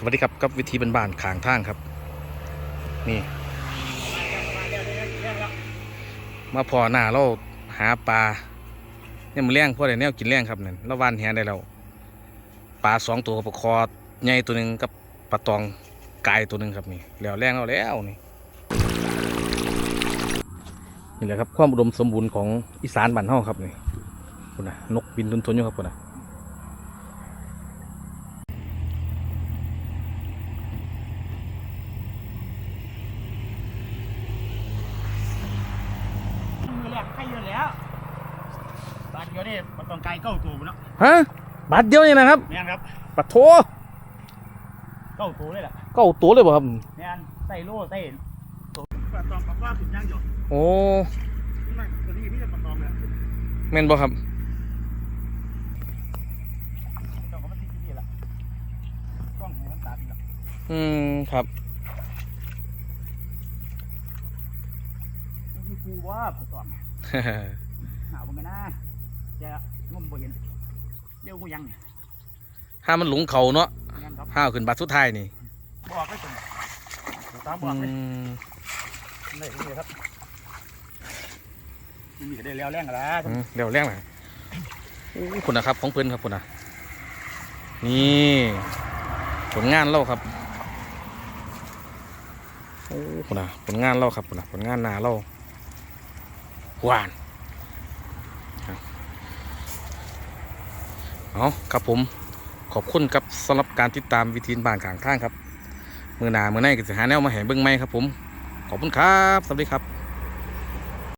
สวัสดีครับกับวิธีบ้านๆขางทางครับ นี่มาพอหน้าเราหาปลาเนี่ยมันเลี้ยงพวกอะไรเนี่ยกินเลี้ยงครับเนี่ยเราวานแหได้แล้วปลาสองตัวกับปลาคอใหญ่ตัวหนึ่งกับปลาตองกายตัวหนึ่งครับนี่แล้วแรงเราแล้วนี่นี่แหละครับความอุดมสมบูรณ์ของอีสานบ้านเฮาครับนี่คุณนะนกบินทุนๆอยู่ครับคุณนะ มื อแรกใครเยอะแล้วบาทเดียวนี่มันต้องไกลเก้าตัวเนาะฮะบาทเดียวนี่นะครับแม่นครับปะโถเก้าตัวเลยล่ะก็เอาตัวเลยบ่ครับแม่นใส่โล่ใส่ตัวปลาตองกับว่าสุดย่างหยดโอ้นั่นตัวนี้พี่จะปลาตองเลยแม่นบ่ครับตองกับมันติดที่นี่ละกล้องให้มันตาดีละอืมครับ มันคือ กูว่าปลาตองหาบังกันนะจะงมบ่เห็นเร็วกูยังเนี่ยห้ามันหลงเขาเนาะแม่นครับห้าวขึ้นบาทสุดท้ายนี่บอกไปจนตามบอือกเลยมนี่นี่ครับนี่มีได้แล้วแรงกันแล้วอืมเดี๋ยวแรงหน่อยอู้คุณนะครับของเพิ่นครับคุณนะนี่ผลงานเราครับโอ้คุณนะผลงานเราครับคุณนะผลงานหนาเรา หวานครับเอาครับผมขอบคุณครับสำหรับการติดตามวิธีบ้านขางทางครับ มือหนามือในก็จะหาแนวมาแห่เบิ้งไม้ครับผม ขอบคุณครับ สวัสดีครับ